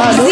하루